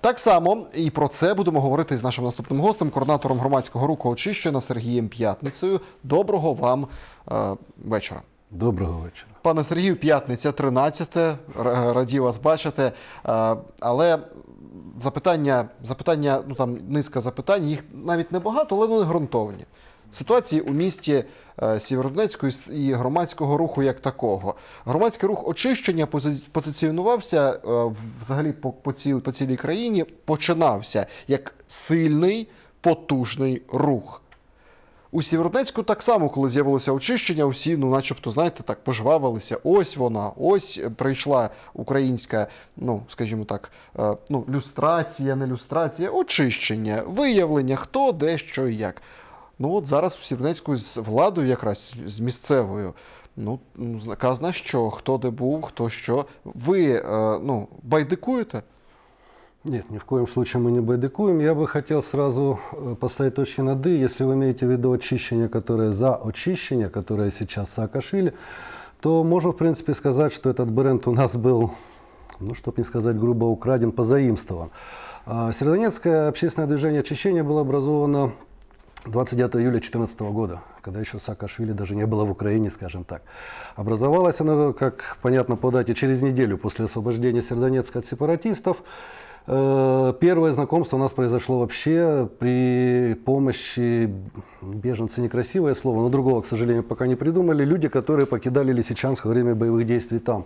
Так само і про це будемо говорити з нашим наступним гостем, координатором громадського руху очищена Сергієм П'ятницею. Доброго вам е, вечора. Доброго вечора. Пане Сергію, п'ятниця 13. Р- Раді вас бачити. Але запитання, запитання, ну там низка запитань, їх навіть небагато, але вони ґрунтовні. Ситуації у місті е, Сєвєродонецьку і громадського руху як такого. Громадський рух очищення позиціонувався е, взагалі по, по, ціл, по цілій країні, починався як сильний, потужний рух. У Сєвєродонецьку так само, коли з'явилося очищення, усі, ну, начебто, знаєте, так пожвавилися. Ось вона, ось прийшла українська, ну, скажімо так, е, ну, люстрація, не люстрація, очищення, виявлення, хто, де, що і як. Ну, от зараз в Сєвєродонецьку з владою, якраз з місцевою, ну, казна що, хто де був, хто що. Ви, е, ну, байдикуєте? Нет, ни в коем случае мы не байдыкуем. Я бы хотел сразу э, поставить точки над «и». Если вы имеете в виду очищение, которое за очищение, которое сейчас Саакашвили, то можно, в принципе, сказать, что этот бренд у нас был, ну, чтобы не сказать грубо, украден, позаимствован. А Северодонецкое общественное движение очищения было образовано 29 июля 2014 года, когда еще Саакашвили даже не было в Украине, скажем так. Образовалось оно, как понятно по дате, через неделю после освобождения Сердонецка от сепаратистов. Э, Первое знакомство у нас произошло вообще при помощи, беженцы некрасивое слово, но другого, к сожалению, пока не придумали, люди, которые покидали Лисичанск во время боевых действий там.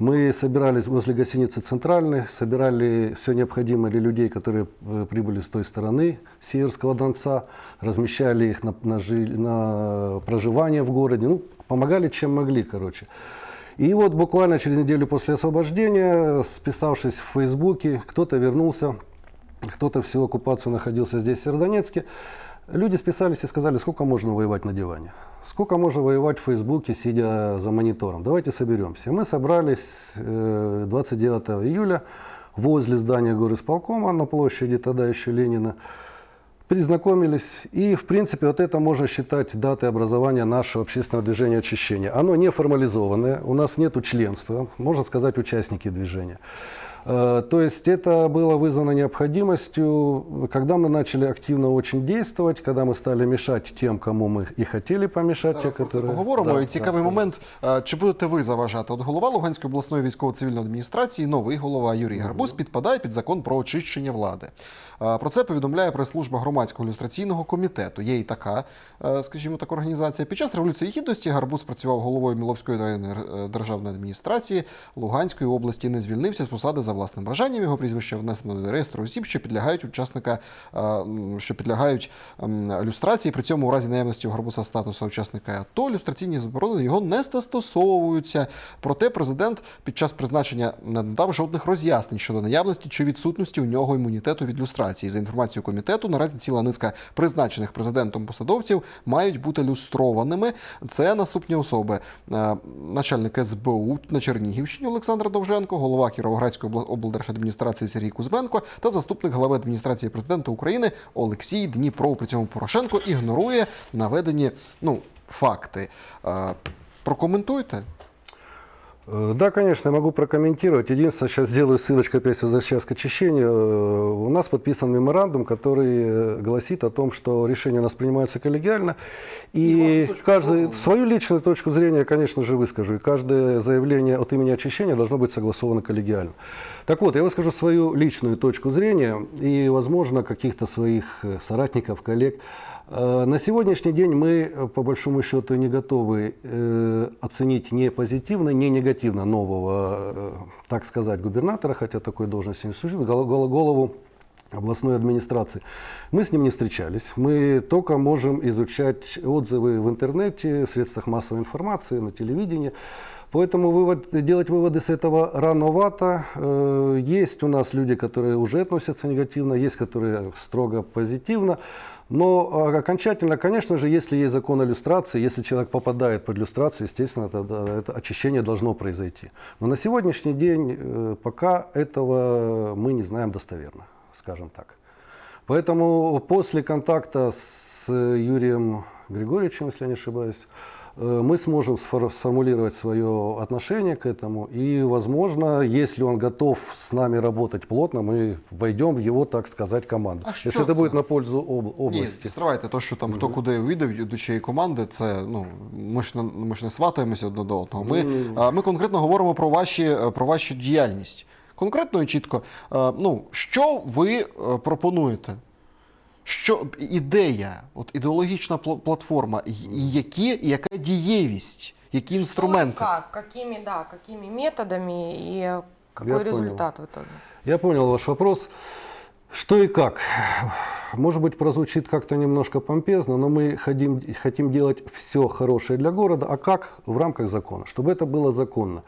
Мы собирались возле гостиницы «Центральный», собирали все необходимое для людей, которые э, прибыли с той стороны Северского Донца, размещали их на, на на проживание в городе, ну, помогали чем могли, короче. И вот буквально через неделю после освобождения, списавшись в Фейсбуке, кто-то вернулся, кто-то всю оккупацию находился здесь, в Сердонецке. Люди списались и сказали, сколько можно воевать на диване, сколько можно воевать в Фейсбуке, сидя за монитором. Давайте соберемся. Мы собрались э, 29 июля возле здания горисполкома на площади тогда еще Ленина. Признакомились, и, в принципе, вот это можно считать датой образования нашего общественного движения очищения. Оно не формализованное, у нас нет членства, можно сказать, участники движения. Э, То есть это было вызвано необходимостью, когда мы начали активно очень действовать, когда мы стали мешать тем, кому мы и хотели помешать, Зараз те, про це которые... поговоримо. Да, І цікавий да, да. момент, е, чи будете ви заважати? От голова Луганської обласної військово-цивільної адміністрації, новий голова Юрій Гарбуз, підпадає під закон про очищення влади. Е, Про це повідомляє прес-служба громадського ілюстраційного комітету. Є і така, е, скажімо так, організація. Під час революції гідності Гарбуз працював головою Міловської районної е, державної адміністрації Луганської області. Не звільнився з посади за власним бажанням. Його прізвище внесено до реєстру осіб, що підлягають учасника, е, що підлягають люстрації. При цьому у разі наявності у Гарбуса статусу учасника АТО люстраційні заборони його не застосовуються. Проте президент під час призначення не надав жодних роз'яснень щодо наявності чи відсутності у нього імунітету від люстрації. За інформацією комітету, наразі ціла низка призначених президентом посадовців мають бути люстрованими. Це наступні особи: Е, начальник СБУ на Чернігівщині Олександр Довженко, голова Кіровоградської обла- облдержадміністрації Сергій Кузьменко та заступник глави адміністрації президента України Олексій Дніпро. При цьому Порошенко ігнорує наведені ну, факти. Е, Прокоментуйте. Э, Да, конечно, я могу прокомментировать. Единственное, сейчас сделаю ссылочку опять возвращаясь к очищению. Э, У нас подписан меморандум, который э, гласит о том, что решения у нас принимаются коллегиально. И каждый свою личную точку зрения, конечно же, выскажу. И каждое заявление от имени очищения должно быть согласовано коллегиально. Так вот, я выскажу свою личную точку зрения и, возможно, каких-то своих соратников, коллег. Э, На сегодняшний день мы, э, по большому счету, не готовы э, оценить не позитивно, не негативно нового, так сказать, губернатора, хотя такой должности не существует, гол- гол- голову областной администрации. Мы с ним не встречались. Мы только можем изучать отзывы в интернете, в средствах массовой информации, на телевидении. Поэтому вывод, делать выводы с этого рановато. Есть у нас люди, которые уже относятся негативно, есть, которые строго позитивно. Но а, окончательно, конечно же, если есть закон иллюстрации, если человек попадает под иллюстрацию, естественно, тогда это очищение должно произойти. Но на сегодняшний день э, пока этого мы не знаем достоверно, скажем так. Поэтому после контакта с э, Юрием Григорьевичем, если я не ошибаюсь, мы сможем сфор- сформулировать свое отношение к этому. И, возможно, если он готов с нами работать плотно, мы войдем в его, так сказать, команду. А если що это це? будет на пользу об- Ні, области. стривайте, то, що там хто куди увійде до чиєї команди, це ну ми ж не ми ж не сватаємося одне до одного. Ми, Ні-ні-ні. а, ми конкретно говоримо про ваші е, про вашу діяльність. Конкретно і чітко, е, ну що ви е, пропонуєте? Що ідея, от ідеологічна платформа, і, і які, і яка дієвість, які інструменти? Как, какими, да, какими методами и какой результат в итоге? Я понял ваш вопрос. Что и как? Может быть, прозвучит как-то немножко помпезно, но мы хотим, хотим делать все хорошее для города. А как? В рамках закона. Чтобы это было законно.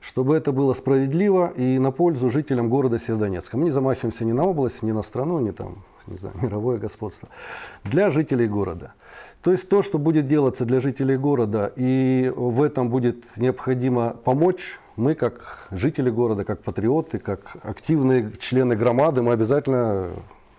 Чтобы это было справедливо и на пользу жителям города Северодонецка. Мы не замахиваемся ни на область, ни на страну, ни там, не знаю, мировое господство. Для жителей города. То есть то, что будет делаться для жителей города, и в этом будет необходимо помочь, мы как жители города, как патриоты, как активные члены громады, мы обязательно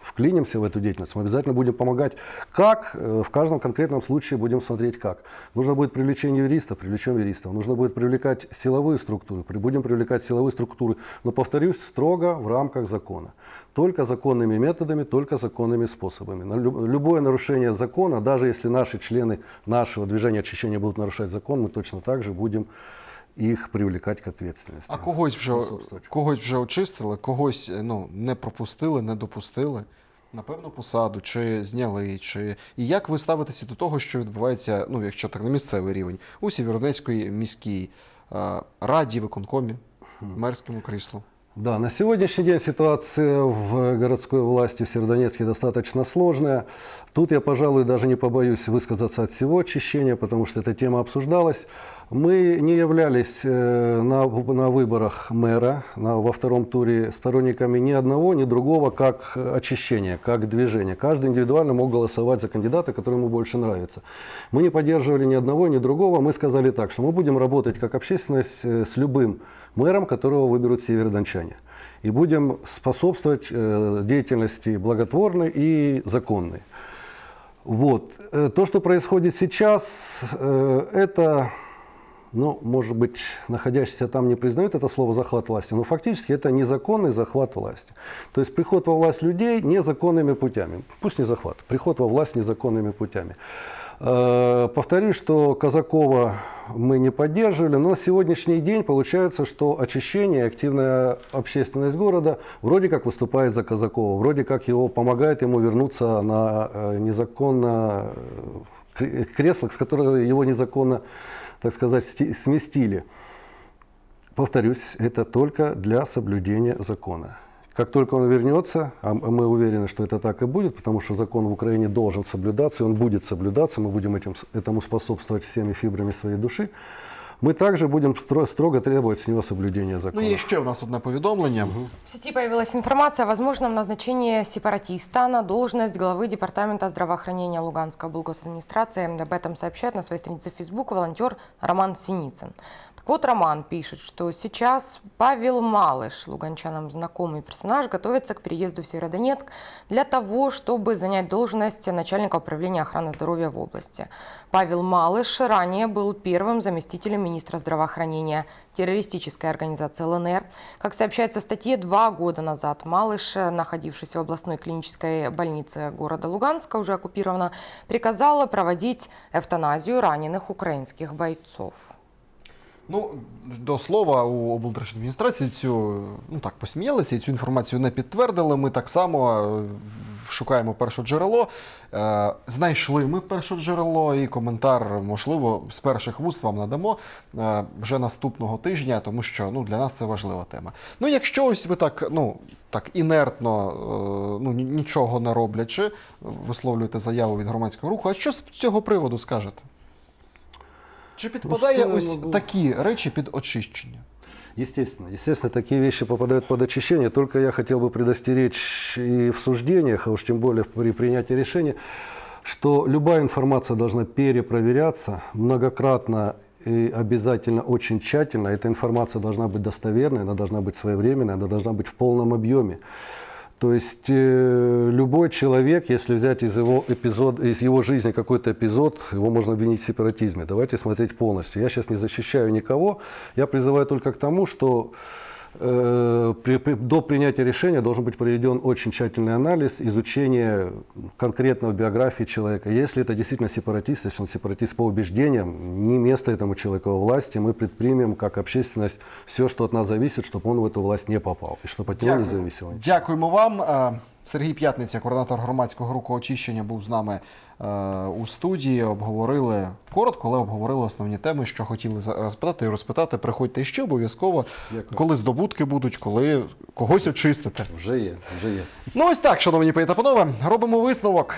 вклинимся в эту деятельность, мы обязательно будем помогать. Как? Э, В каждом конкретном случае будем смотреть как. Нужно будет привлечение юристов, привлечем юристов. Нужно будет привлекать силовые структуры, будем привлекать силовые структуры. Но, повторюсь, строго в рамках закона. Только законными методами, только законными способами. Любое нарушение закона, даже если наши члены нашего движения очищения будут нарушать закон, мы точно так же будем их привлікати к ответственности. А когось вже когось вже очистили, когось е, ну не пропустили, не допустили на певну посаду, чи зняли, чи і як ви ставитеся до того, що відбувається, ну якщо так на місцевий рівень, у Сєвєродонецької міській е, раді, виконкомі, мерському кріслу? Да, на сегодняшний день ситуация в городской власти в Северодонецке достаточно сложная. Тут я, пожалуй, даже не побоюсь высказаться от всего очищения, потому что эта тема обсуждалась. Мы не являлись э, на, на выборах мэра на, во втором туре сторонниками ни одного, ни другого, как очищение, как движение. Каждый индивидуально мог голосовать за кандидата, который ему больше нравится. Мы не поддерживали ни одного, ни другого. Мы сказали так, что мы будем работать как общественность э, с любым мэром, которого выберут северодончане. И будем способствовать э, деятельности благотворной и законной. Вот. Э, То, что происходит сейчас, э, это, ну, может быть, находящиеся там не признают это слово захват власти, но фактически это незаконный захват власти. То есть приход во власть людей незаконными путями. Пусть не захват, приход во власть незаконными путями. Э, Повторюсь, что Казакова мы не поддерживали, но на сегодняшний день получается, что очищение, активная общественность города вроде как выступает за Казакова, вроде как его помогает ему вернуться на э, незаконно э, кре- кресло, с которого его незаконно, так сказать, сти- сместили. Повторюсь, это только для соблюдения закона. Как только он вернется, а мы уверены, что это так и будет, потому что закон в Украине должен соблюдаться, и он будет соблюдаться, мы будем этим, этому способствовать всеми фибрами своей души, мы также будем стро- строго требовать с него соблюдения Ну закона. є ще у нас одне повідомлення. В сети появилась информация о возможном назначении сепаратиста на должность главы Департамента здравоохранения Луганской облгосадминистрации. Об этом сообщает на своей странице в Facebook волонтер Роман Синицын. Вот, Роман пишет, что сейчас Павел Малыш, луганчанам знакомый персонаж, готовится к переезду в Северодонецк для того, чтобы занять должность начальника управления охраны здоровья в области. Павел Малыш ранее был первым заместителем министра здравоохранения террористической организации ЛНР. Как сообщается в статье, два года назад Малыш, находившийся в областной клинической больнице города Луганска, уже оккупирована, приказал проводить эвтаназию раненых украинских бойцов. Ну, до слова, у облдержадміністрації цю ну так посміялися і цю інформацію не підтвердили. Ми так само е, шукаємо перше джерело. Е, Знайшли ми перше джерело, і коментар, можливо, з перших вуст вам надамо е, вже наступного тижня, тому що ну, для нас це важлива тема. Ну, якщо ось ви так, ну. Так інертно, ну ні- нічого не роблячи, висловлюєте заяву від громадського руху. А що з цього приводу скажете? Чи підпадає що я ось можу? такі речі під очищення? Естественно, естественно, такие вещи попадают под очищение. Только я хотел бы предостеречь и в суждениях, а уж тем более при принятии решения, что любая информация должна перепроверяться многократно и обязательно очень тщательно. Эта информация должна быть достоверной, она должна быть своевременной, она должна быть в полном объеме. То есть э, любой человек, если взять из его, эпизод, из его жизни какой-то эпизод, его можно обвинить в сепаратизме. Давайте смотреть полностью. Я сейчас не защищаю никого, я призываю только к тому, что э, при- при- до принятия решения должен быть проведен очень тщательный анализ, изучение конкретного биографии человека. Если это действительно сепаратист, если он сепаратист по убеждениям, не место этому человеку во власти, мы предпримем как общественность все, что от нас зависит, чтобы он в эту власть не попал, и чтобы от него не зависело. Дякуємо вам. Сергій П'ятниця, координатор громадського руху очищення, був з нами е, у студії. Обговорили коротко, але обговорили основні теми, що хотіли розпитати і розпитати. Приходьте ще обов'язково, коли здобутки будуть, коли когось очистите. Вже є, вже є. Ну ось так, шановні пані та панове, робимо висновок.